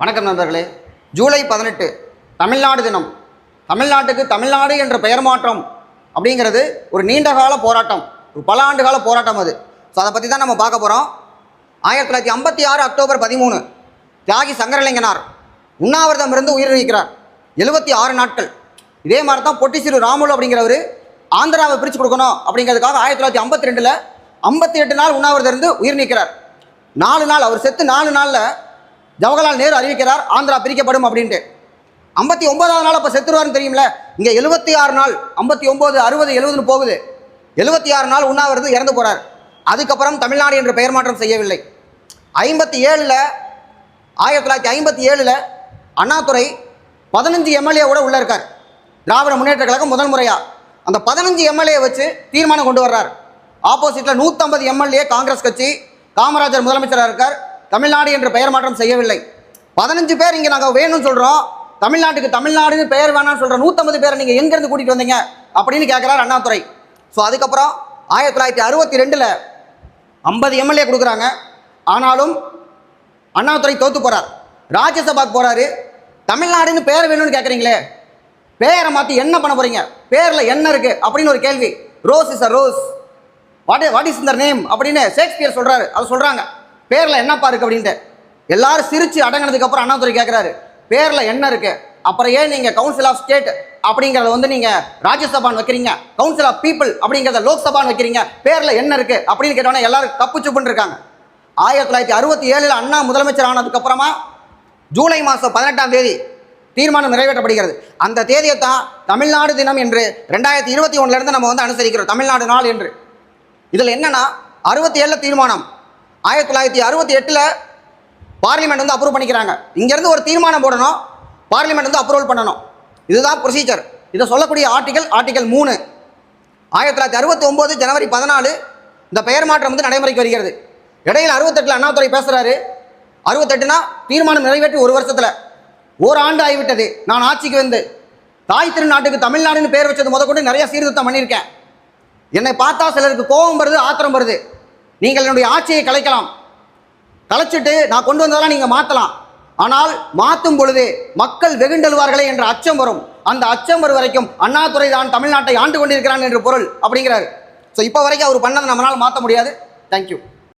வணக்கம் நண்பர்களே. ஜூலை பதினெட்டு தமிழ்நாடு தினம். தமிழ்நாட்டுக்கு தமிழ்நாடு என்ற பெயர் மாற்றம் அப்படிங்கிறது ஒரு நீண்ட கால போராட்டம். ஒரு பல ஆண்டு கால போராட்டம் அது. ஸோ அதை பற்றி தான் நம்ம பார்க்க போகிறோம் ஆயிரத்தி தொள்ளாயிரத்தி ஐம்பத்தி ஆறு அக்டோபர் பதிமூணு தியாகி சங்கரலிங்கனார் உண்ணாவிரதம் இருந்து உயிர் நீக்கிறார் எழுபத்தி ஆறு நாட்கள். இதே மாதிரி தான் பொட்டிசிறு ராமுலு அப்படிங்கிறவர் ஆந்திராவை பிரித்து கொடுக்கணும் அப்படிங்கிறதுக்காக ஆயிரத்தி தொள்ளாயிரத்தி ஐம்பத்தி ரெண்டில் ஐம்பத்தி எட்டு நாள் உண்ணாவிரதம் இருந்து உயிர் நீக்கிறார் நாலு நாள் அவர் செத்து நாலு நாளில் ஜவஹர்லால் நேரு அறிவிக்கிறார் ஆந்திரா பிரிக்கப்படும் அப்படின்ட்டு. ஐம்பத்தி ஒன்பதாவது நாள் அப்போ செத்துருவாருன்னு தெரியும்ல? இங்கே எழுபத்தி ஆறு நாள் ஐம்பத்தி ஒம்பது அறுபது எழுபதுன்னு போகுது. எழுபத்தி ஆறு நாள் உண்ணாவிரது இறந்து போகிறார் அதுக்கப்புறம் தமிழ்நாடு என்று பெயர் மாற்றம் செய்யவில்லை. ஐம்பத்தி ஏழில் ஆயிரத்தி தொள்ளாயிரத்தி ஐம்பத்தி ஏழில் அண்ணாதுரை பதினஞ்சு எம்எல்ஏவோட உள்ளே இருக்கார். திராவிட முன்னேற்ற கழகம் முதல் முறையாக அந்த பதினஞ்சு எம்எல்ஏ வச்சு தீர்மானம் கொண்டு வர்றார். ஆப்போசிட்டில் நூற்றம்பது எம்எல்ஏ காங்கிரஸ் கட்சி காமராஜர் முதலமைச்சராக இருக்கார். தமிழ்நாடு என்று பெயர் மாற்றம் செய்யவில்லை. பதினஞ்சு பேர் இங்கே நாங்கள் வேணும்னு சொல்கிறோம் தமிழ்நாட்டுக்கு தமிழ்நாடுன்னு பெயர் வேணாம்னு சொல்கிற நூற்றம்பது பேரை நீங்கள் எங்கேருந்து கூட்டிகிட்டு வந்தீங்க? அப்படின்னு கேட்குறாரு அண்ணாதுரை. ஸோ அதுக்கப்புறம் ஆயிரத்தி தொள்ளாயிரத்தி அறுபத்தி ரெண்டில் ஐம்பது எம்எல்ஏ கொடுக்குறாங்க. ஆனாலும் அண்ணாதுரை தோத்து போகிறார் ராஜ்யசபாக்கு போகிறாரு தமிழ்நாடுன்னு பேர் வேணும்னு கேட்குறீங்களே பேரை மாற்றி என்ன பண்ண போகிறீங்க பேரில் என்ன இருக்குது அப்படின்னு ஒரு கேள்வி. Rose is a rose what what is இந்த நேம் அப்படின்னு ஷேக்ஸ்பியர் சொல்கிறாரு அதை சொல்கிறாங்க பேரில் என்னப்பா இருக்குது அப்படின்ட்டு. எல்லாரும் சிரித்து அடங்கினதுக்கப்புறம் அண்ணாதுரை கேட்குறாரு பேரில் என்ன இருக்குது அப்புறம் ஏன் நீங்கள் கவுன்சில் ஆஃப் ஸ்டேட் அப்படிங்கிறத வந்து நீங்கள் ராஜ்யசபான்னு வைக்கிறீங்க. கவுன்சில் ஆஃப் பீப்புள் அப்படிங்கிறத லோக்சபான்னு வைக்கிறீங்க. பேரில் என்ன இருக்குது அப்படின்னு கேட்டோன்னே எல்லாரும் தப்பு சுப்புன்னு இருக்காங்க. ஆயிரத்தி தொள்ளாயிரத்தி அறுபத்தி ஏழில் அண்ணா முதலமைச்சர் ஆனதுக்கப்புறமா ஜூலை மாதம் பதினெட்டாம் தேதி தீர்மானம் நிறைவேற்றப்படுகிறது. அந்த தேதியை தான் தமிழ்நாடு தினம் என்று ரெண்டாயிரத்தி இருபத்தி ஒன்றுலேருந்து நம்ம வந்து அனுசரிக்கிறோம். தமிழ்நாடு நாள் என்று. இதில் என்னென்னா அறுபத்தி ஏழில் தீர்மானம். ஆயிரத்தி தொள்ளாயிரத்தி அறுபத்தி எட்டில் பார்லிமெண்ட் வந்து அப்ரூவ் பண்ணிக்கிறாங்க. இங்கேருந்து ஒரு தீர்மானம் போடணும். பார்லிமெண்ட் வந்து அப்ரூவல் பண்ணணும். இதுதான் ப்ரொசீஜர் இதை சொல்லக்கூடிய ஆர்டிகல் ஆர்டிகல் மூணு. ஆயிரத்தி தொள்ளாயிரத்தி அறுபத்தி ஒம்பது ஜனவரி பதினாலு இந்த பெயர் மாற்றம் வந்து நடைமுறைக்கு வருகிறது. இடையில் அறுபத்தெட்டில் அண்ணாதுரை பேசுகிறாரு அறுபத்தெட்டுனா தீர்மானம் நிறைவேற்றி ஒரு வருஷத்தில். ஓராண்டு ஆகிவிட்டது. நான் ஆட்சிக்கு வந்து தாய் திருநாட்டுக்கு தமிழ்நாடுன்னு பேர் வச்சது முதற்கொண்டு நிறைய சீர்திருத்தம் பண்ணியிருக்கேன். என்னை பார்த்தா சிலருக்கு கோபம் வருது ஆத்திரம் வருது. நீங்கள் என்னுடைய ஆட்சியை கலைக்கலாம். கலைச்சிட்டு நான் கொண்டு வந்ததெல்லாம் நீங்கள் மாற்றலாம் ஆனால் மாற்றும் பொழுது மக்கள் வெகுண்டெழுவார்களே என்ற அச்சம் வரும். அந்த அச்சம் வரும் வரைக்கும் அண்ணாதுரை தான் தமிழ்நாட்டை ஆண்டு கொண்டிருக்கிறான் என்று பொருள் அப்படிங்கிறார். ஸோ இப்போ வரைக்கும் அவர் பண்ணதை நம்மளால் மாற்ற முடியாது. தேங்க்யூ